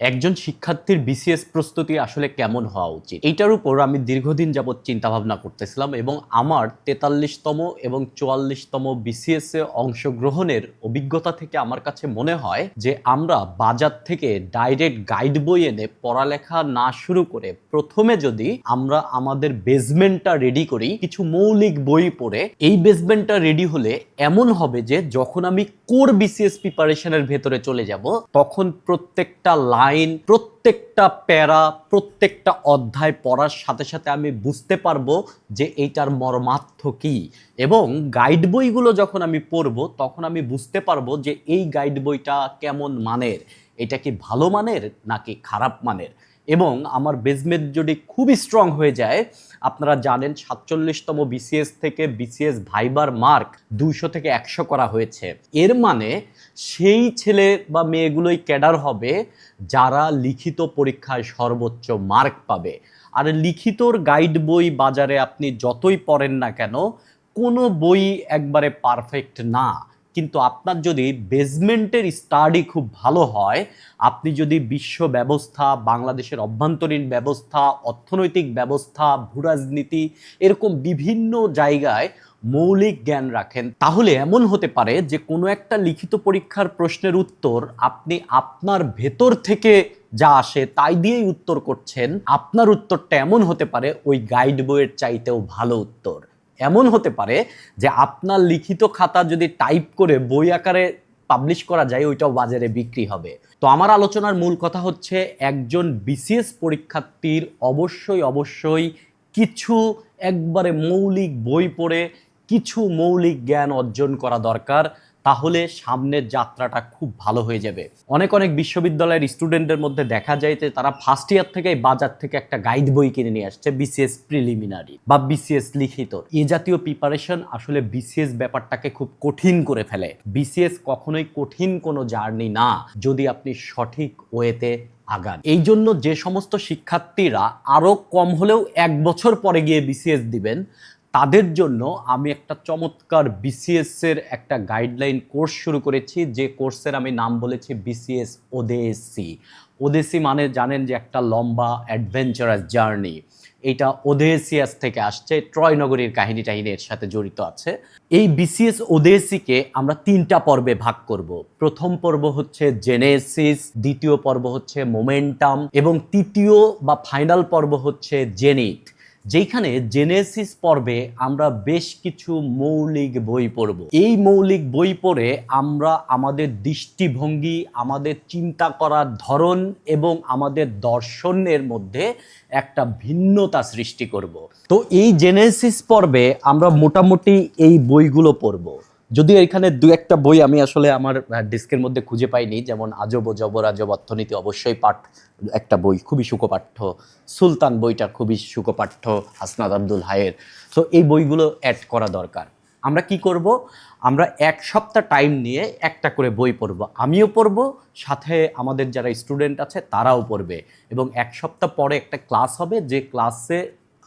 একজন শিক্ষার্থীর বিসিএস প্রস্তুতি আসলে কেমন হওয়া উচিত? এইটার উপর আমি দীর্ঘদিন যাবৎ চিন্তা ভাবনা করতেছিলাম এবং আমার তেতাল্লিশতম এবং চুয়াল্লিশতম বিসিএস এ অংশগ্রহণের অভিজ্ঞতা থেকে আমার কাছে মনে হয় যে আমরা বাজার থেকে ডাইরেক্ট গাইড বই এনে পড়ালেখা না শুরু করে প্রথমে যদি আমরা আমাদের বেসমেন্টটা রেডি করি, কিছু মৌলিক বই পড়ে, এই বেসমেন্টটা রেডি হলে এমন হবে যে যখন আমি কোর বিসিএস প্রিপারেশনের ভেতরে চলে যাব, তখন প্রত্যেকটা লাইন প্রত্যেকটা প্যারা, প্রত্যেকটা অধ্যায় পড়ার সাথে সাথে আমি বুঝতে পারব যে এইটার মর্মার্থ কি। এবং গাইড বইগুলো যখন আমি পড়ব, তখন আমি বুঝতে পারব যে এই গাইড বইটা কেমন মানের। এটা কি ভালো মানের নাকি খারাপ মানের? এবং আমার বেজমেদ যদি খুবই স্ট্রং হয়ে যায় আপনারা জানেন সাতচল্লিশতম বিসিএস থেকে বিসিএস ভাইবার মার্ক দুইশো থেকে একশো করা হয়েছে। এর মানে সেই ছেলে বা মেয়েগুলোই ক্যাডার হবে যারা লিখিত পরীক্ষায় সর্বোচ্চ মার্ক পাবে। আর লিখিতর গাইড বই বাজারে আপনি যতই পড়েন না কেন, কোনো বই একবারে পারফেক্ট না। কিন্তু আপনার যদি বেসমেন্টের স্টাডি খুব ভালো হয়, আপনি যদি বিশ্ব ব্যবস্থা, বাংলাদেশের অভ্যন্তরীণ ব্যবস্থা, অর্থনৈতিক ব্যবস্থা, ভূরাজনীতি এরকম বিভিন্ন জায়গায় মৌলিক জ্ঞান রাখেন, তাহলে এমন হতে পারে যে কোনো একটা লিখিত পরীক্ষার প্রশ্নের উত্তর আপনি আপনার ভেতর থেকে যা আসে তাই দিয়েই উত্তর করছেন, আপনার উত্তরটা এমন হতে পারে ওই গাইড বইয়ের চাইতেও ভালো উত্তর। এমন হতে পারে যে আপনার লিখিত খাতা যদি টাইপ করে বই আকারে পাবলিশ করা যায়, ওইটাও বাজারে বিক্রি হবে। তো আমার আলোচনার মূল কথা হচ্ছে, একজন বিসিএস পরীক্ষার্থীর অবশ্যই অবশ্যই কিছু একবারে মৌলিক বই পড়ে, কিছু মৌলিক জ্ঞান অর্জন করা দরকার। তাহলে সামনের যাত্রাটা খুব ভালো হয়ে যাবে। অনেক অনেক বিশ্ববিদ্যালয়ের স্টুডেন্টদের মধ্যে দেখা যায় যে তারা ফার্স্ট ইয়ার থেকে বাজার থেকে একটা গাইড বই কিনে নিয়ে আসছে বিসিএস প্রিলিমিনারি বা বিসিএস লিখিত। এ জাতীয় প্রিপারেশন আসলে বিসিএস ব্যাপারটাকে খুব কঠিন করে ফেলে। বিসিএস কখনোই কঠিন কোনো জার্নি না, যদি আপনি সঠিক ওয়েতে আগান। এই জন্য যে সমস্ত শিক্ষার্থীরা আরও কম হলেও এক বছর পরে গিয়ে বিসিএস দিবেন তাদের জন্য আমি একটা চমৎকার বিসিএস এর একটা গাইডলাইন কোর্স শুরু করেছি, যে কোর্সের আমি নাম বলেছি বিসিএস ওদেএসসি ওদেসি মানে জানেন যে একটা লম্বা অ্যাডভেঞ্চারাস জার্নি এটা ওদেসিয়াস থেকে আসছে ট্রয়নগরীর কাহিনী টাহিনী এর সাথে জড়িত আছে। এই বিসিএস ওদেসিকে আমরা তিনটা পর্বে ভাগ করব। প্রথম পর্ব হচ্ছে জেনেসিস দ্বিতীয় পর্ব হচ্ছে মোমেন্টাম এবং তৃতীয় বা ফাইনাল পর্ব হচ্ছে জেনিথ যেখানে জেনেসিস পর্বে আমরা বেশ কিছু মৌলিক বই পড়ব। এই মৌলিক বই পড়ে আমরা আমাদের দৃষ্টিভঙ্গি, আমাদের চিন্তা করার ধরন এবং আমাদের দর্শনের মধ্যে একটা ভিন্নতা সৃষ্টি করব। তো এই জেনেসিস পর্বে আমরা মোটামুটি এই বইগুলো পড়ব। যদিও এখানে দু একটা বই আমি আসলে আমার ডিস্কের মধ্যে খুঁজে পাইনি, যেমন আজব ও জবর আজব অর্থনীতি অবশ্যই পাঠ, একটা বই, খুবই সুকপাঠ্য সুলতান বইটা খুবই সুকপাঠ্য হাসনাদ আব্দুল হায়ের সো এই বইগুলো অ্যাড করা দরকার। আমরা কি করব? আমরা এক সপ্তাহ টাইম নিয়ে একটা করে বই পড়ব। আমিও পড়ব, সাথে আমাদের যারা স্টুডেন্ট আছে তারাও পড়বে। এবং এক সপ্তাহ পরে একটা ক্লাস হবে, যে ক্লাসে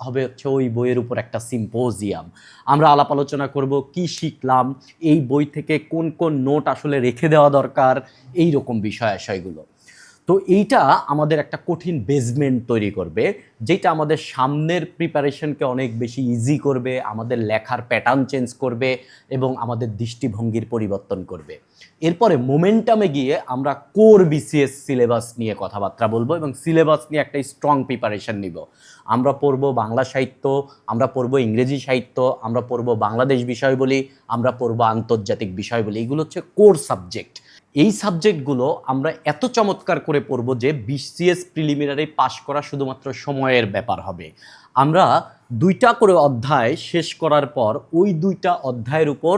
হবে হচ্ছে ওই বইয়ের উপর একটা সিম্পোজিয়াম। আমরা আলাপ আলোচনা করব কি শিখলাম, এই বই থেকে কোন কোন নোট আসলে রেখে দেওয়া দরকার, এই রকম বিষয়, আশয়গুলো। তো এইটা আমাদের একটা কঠিন বেসমেন্ট তৈরি করবে, যেটা আমাদের সামনের প্রিপারেশনকে অনেক বেশি ইজি করবে, আমাদের লেখার প্যাটার্ন চেঞ্জ করবে এবং আমাদের দৃষ্টিভঙ্গির পরিবর্তন করবে। এরপরে মোমেন্টামে গিয়ে আমরা কোর বিসিএস সিলেবাস নিয়ে কথাবার্তা বলব এবং সিলেবাস নিয়ে একটা স্ট্রং প্রিপারেশন নিব। আমরা পড়ব বাংলা সাহিত্য, আমরা পড়ব ইংরেজি সাহিত্য, আমরা পড়ব বাংলাদেশ বিষয় বলি আমরা পড়ব আন্তর্জাতিক বিষয় বলি এগুলো হচ্ছে কোর সাবজেক্ট এই সাবজেক্টগুলো আমরা এত চমৎকার করে পড়ব যে বিসিএস প্রিলিমিনারি পাশ করা শুধুমাত্র সময়ের ব্যাপার হবে। আমরা দুইটা করে অধ্যায় শেষ করার পর ওই দুইটা অধ্যায়ের উপর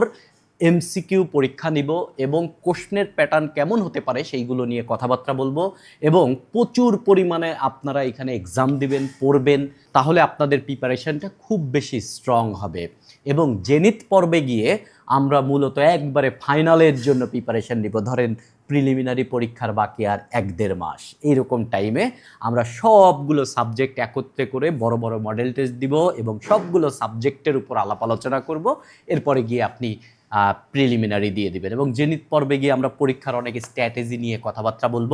এমসিকিউ পরীক্ষা নিব এবং কোশ্চেনের প্যাটার্ন কেমন হতে পারে সেইগুলো নিয়ে কথাবার্তা বলব এবং প্রচুর পরিমাণে আপনারা এখানে এক্সাম দিবেন, পড়বেন, তাহলে আপনাদের প্রিপারেশনটা খুব বেশি স্ট্রং হবে। এবং জেনিত পর্বে গিয়ে আমরা মূলত একবারে ফাইনালের জন্য প্রিপারেশন নিব। ধরেন প্রিলিমিনারি পরীক্ষার বাকি আর এক দেড় মাস। এইরকম টাইমে আমরা সবগুলো সাবজেক্ট একত্রে করে বড় বড় মডেল টেস্ট দিব এবং সবগুলো সাবজেক্টের উপর আলাপ আলোচনা করব। এরপরে গিয়ে আপনি প্রিলিমিনারি দিয়ে দিবেন। এবং জেনিত পর্বে গিয়ে আমরা পরীক্ষার অনেক স্ট্র্যাটেজি নিয়ে কথাবার্তা বলব,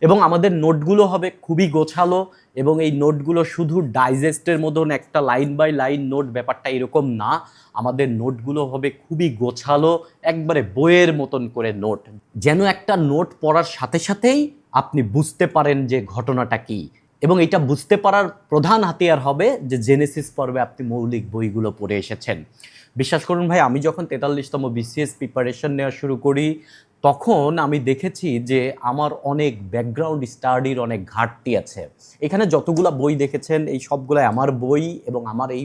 এবং আমাদের নোটগুলো হবে খুবই গোছালো, এবং এই নোটগুলো শুধু ডাইজেস্টের মতন একটা লাইন বাই লাইন নোট, ব্যাপারটা এরকম না। আমাদের নোটগুলো হবে খুবই গোছালো, একবারে বইয়ের মতন করে নোট। যেন একটা নোট পড়ার সাথে সাথেই আপনি বুঝতে পারেন যে ঘটনাটা কী। এবং এটা বুঝতে পারার প্রধান হাতিয়ার হবে যে জেনেসিস পর্বে আপনি মৌলিক বইগুলো পড়ে এসেছেন। বিশ্বাস করুন ভাই, আমি যখন তেতাল্লিশতম বিসিএস প্রিপারেশন নেওয়া শুরু করি, তখন আমি দেখেছি যে আমার অনেক ব্যাকগ্রাউন্ড স্টাডির অনেক ঘাটতি আছে। এখানে যতগুলা বই দেখেছেন, এই সবগুলাই আমার বই এবং আমার এই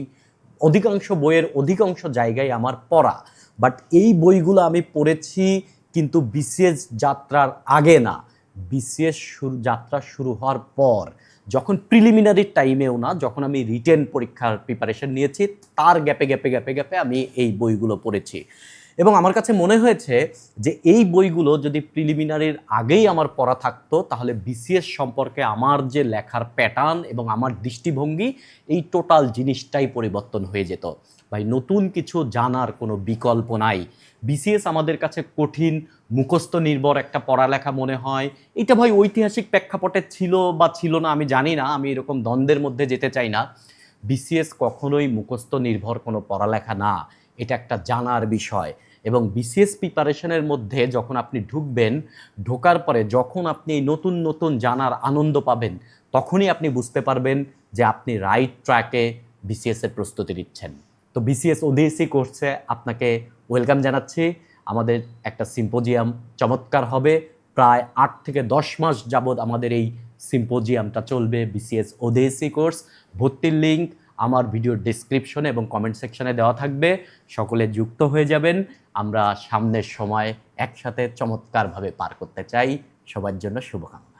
অধিকাংশ বইয়ের অধিকাংশ জায়গায় আমার পড়া। বাট এই বইগুলো আমি পড়েছি কিন্তু বিসিএস যাত্রার আগে না। বিসিএস যাত্রা শুরু হওয়ার পর। যখন প্রিলিমিনারি টাইমেও না, যখন আমি রিটেন পরীক্ষার প্রিপারেশন নিয়েছি, তার গ্যাপে গ্যাপে গ্যাপে গ্যাপে আমি এই বইগুলো পড়েছি। এবং আমার কাছে মনে হয়েছে যে এই বইগুলো যদি প্রিলিমিনারির আগেই আমার পড়া থাকতো, তাহলে বিসিএস সম্পর্কে আমার যে লেখার প্যাটার্ন এবং আমার দৃষ্টিভঙ্গি, এই টোটাল জিনিসটাই পরিবর্তন হয়ে যেত। ভাই, নতুন কিছু জানার কোনো বিকল্প নাই। বিসিএস আমাদের কাছে কঠিন, মুখস্থ নির্ভর একটা পড়ালেখা মনে হয়। এটা ভাই ঐতিহাসিক প্রেক্ষাপটে ছিল বা ছিল না আমি জানি না, আমি এরকম দ্বন্দ্বের মধ্যে যেতে চাই না। বিসিএস কখনোই মুখস্থ নির্ভর কোনো পড়ালেখা না। এটা একটা জানার বিষয়। এবং বিসিএস প্রিপারেশনের মধ্যে যখন আপনি ঢুকবেন, ঢোকার পরে যখন আপনি নতুন নতুন জানার আনন্দ পাবেন, তখনই আপনি বুঝতে পারবেন যে আপনি রাইট ট্র্যাকে বিসিএসের প্রস্তুতি নিচ্ছেন। তো বিসিএস ওডিএসি কোর্সে আপনাকে ওয়েলকাম জানাচ্ছি। আমাদের একটা সিম্পোজিয়াম চমৎকার হবে। প্রায় আট থেকে দশ মাস যাবৎ আমাদের এই সিম্পোজিয়ামটা চলবে বিসিএস ওদেসি কোর্স। ভর্তির লিঙ্ক আমার ভিডিওর ডিসক্রিপশনে এবং কমেন্ট সেকশনে দেওয়া থাকবে। সকলে যুক্ত হয়ে যাবেন। আমরা সামনের সময় একসাথে চমৎকারভাবে পার করতে চাই। সবার জন্য শুভকামনা।